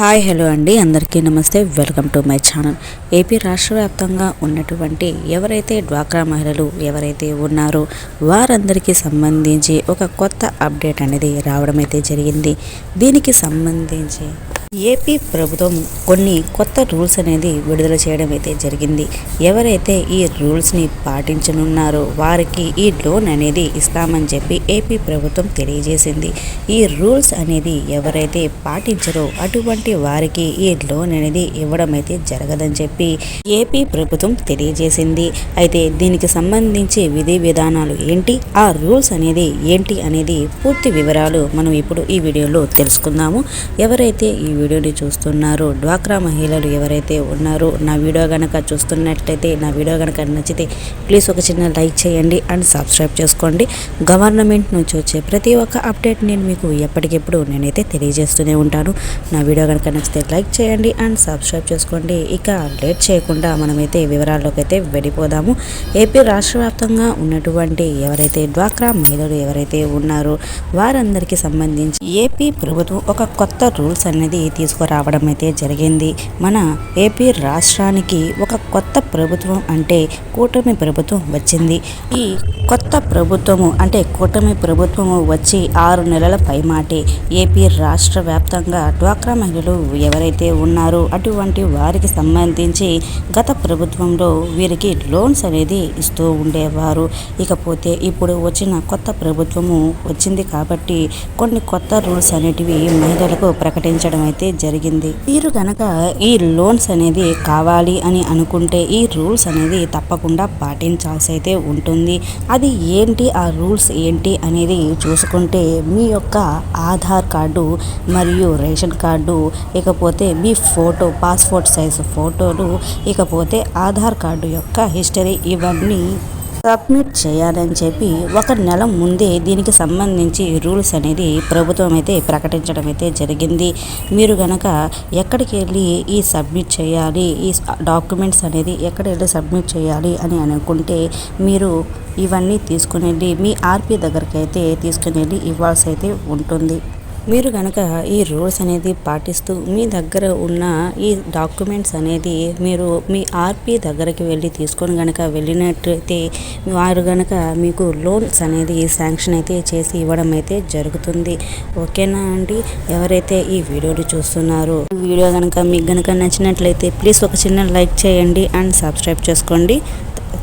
Hi hello అండి. అందరికీ నమస్తే. Welcome to my channel. AP రాష్ట్ర వ్యాప్తంగా ఉన్నటువంటి ఎవరైతే డ్వాక్రా మహిళలు ఎవరైతే ఉన్నారో వారందరికీ సంబంధించి ఒక కొత్త అప్డేట్ అనేది రావడం అయితే జరిగింది. దీనికి సంబంధించి ఏపీ ప్రభుత్వం కొన్ని కొత్త రూల్స్ అనేది విడుదల చేయడం అయితే జరిగింది. ఎవరైతే ఈ రూల్స్ని పాటించనున్నారో వారికి ఈ లోన్ అనేది ఇస్తామని చెప్పి ఏపీ ప్రభుత్వం తెలియజేసింది. ఈ రూల్స్ అనేది ఎవరైతే పాటించరో అటువంటి వారికి ఈ లోన్ అనేది ఇవ్వడం అయితే జరగదని చెప్పి ఏపీ ప్రభుత్వం తెలియజేసింది. అయితే దీనికి సంబంధించి విధి విధానాలు ఏంటి? ఆ రూల్స్ అనేది ఏంటి అనేది పూర్తి వివరాలు మనం ఇప్పుడు ఈ వీడియోలో తెలుసుకుందాము. ఎవరైతే ఈ వీడియోని చూస్తున్నారు. డ్వాక్రా మహిళలు ఎవరైతే ఉన్నారో నా వీడియో కనుక చూస్తున్నట్లయితే నా వీడియో కనుక నచ్చితే ప్లీజ్ ఒక చిన్న లైక్ చేయండి అండ్ సబ్స్క్రైబ్ చేసుకోండి. గవర్నమెంట్ నుంచి వచ్చే ప్రతి ఒక్క అప్డేట్ నేను మీకు ఎప్పటికెప్పుడు నేనైతే తెలియజేస్తూనే ఉంటాను. నా వీడియో కనుక నచ్చితే లైక్ చేయండి అండ్ సబ్స్క్రైబ్ చేసుకోండి. ఇక లేట్ చేయకుండా మనమైతే వివరాల్లోకి అయితే వెళ్ళిపోదాము. ఏపీ రాష్ట్ర వ్యాప్తంగా ఉన్నటువంటి ఎవరైతే డ్వాక్రా మహిళలు ఎవరైతే ఉన్నారో వారందరికీ సంబంధించి ఏపీ ప్రభుత్వం ఒక కొత్త రూల్స్ అనేది తీసుకురావడం అయితే జరిగింది. మన ఏపీ రాష్ట్రానికి ఒక కొత్త ప్రభుత్వం అంటే కూటమి ప్రభుత్వం వచ్చింది. ఈ కొత్త ప్రభుత్వము అంటే కూటమి ప్రభుత్వము వచ్చి ఆరు నెలల పైమాటే ఏపీ రాష్ట్ర వ్యాప్తంగా డ్వాక్రా మహిళలు ఎవరైతే ఉన్నారో అటువంటి వారికి సంబంధించి గత ప్రభుత్వంలో వీరికి లోన్స్ అనేది ఇస్తూ ఉండేవారు. ఇకపోతే ఇప్పుడు వచ్చిన కొత్త ప్రభుత్వము వచ్చింది కాబట్టి కొన్ని కొత్త రూల్స్ అనేటివి మహిళలకు ప్రకటించడం అయితే అయితే జరిగింది. మీరు కనుక ఈ లోన్స్ అనేది కావాలి అని అనుకుంటే ఈ రూల్స్ అనేది తప్పకుండా పాటించాల్సి అయితే ఉంటుంది. అది ఏంటి? ఆ రూల్స్ ఏంటి? అనేది చూసుకుంటే మీ యొక్క ఆధార్ కార్డు మరియు రేషన్ కార్డు ఇకపోతే మీ ఫోటో పాస్పోర్ట్ సైజు ఫోటోలు ఇకపోతే ఆధార్ కార్డు యొక్క హిస్టరీ ఇవన్నీ సబ్మిట్ చేయాలని చెప్పి ఒక నెల ముందే దీనికి సంబంధించి రూల్స్ అనేది ప్రభుత్వం అయితే ప్రకటించడం అయితే జరిగింది. మీరు గనక ఎక్కడికి వెళ్ళి ఈ సబ్మిట్ చేయాలి ఈ డాక్యుమెంట్స్ అనేది ఎక్కడ వెళ్ళి సబ్మిట్ చేయాలి అని అనుకుంటే మీరు ఇవన్నీ తీసుకుని వెళ్ళి మీ ఆర్పీ దగ్గరికి అయితే తీసుకుని వెళ్ళి ఇవ్వాల్సి అయితే ఉంటుంది. మీరు కనుక ఈ రూల్స్ అనేది పాటిస్తూ మీ దగ్గర ఉన్న ఈ డాక్యుమెంట్స్ అనేది మీరు మీ ఆర్పీ దగ్గరికి వెళ్ళి తీసుకొని కనుక వెళ్ళినట్లయితే వారు కనుక మీకు లోన్స్ అనేది శాంక్షన్ అయితే చేసి ఇవ్వడం అయితే జరుగుతుంది. ఓకేనా అండి? ఎవరైతే ఈ వీడియోని చూస్తున్నారో వీడియో కనుక మీకు కనుక నచ్చినట్లయితే ప్లీజ్ ఒక చిన్న లైక్ చేయండి అండ్ సబ్స్క్రైబ్ చేసుకోండి.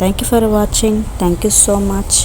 Thank you for watching. Thank you so much.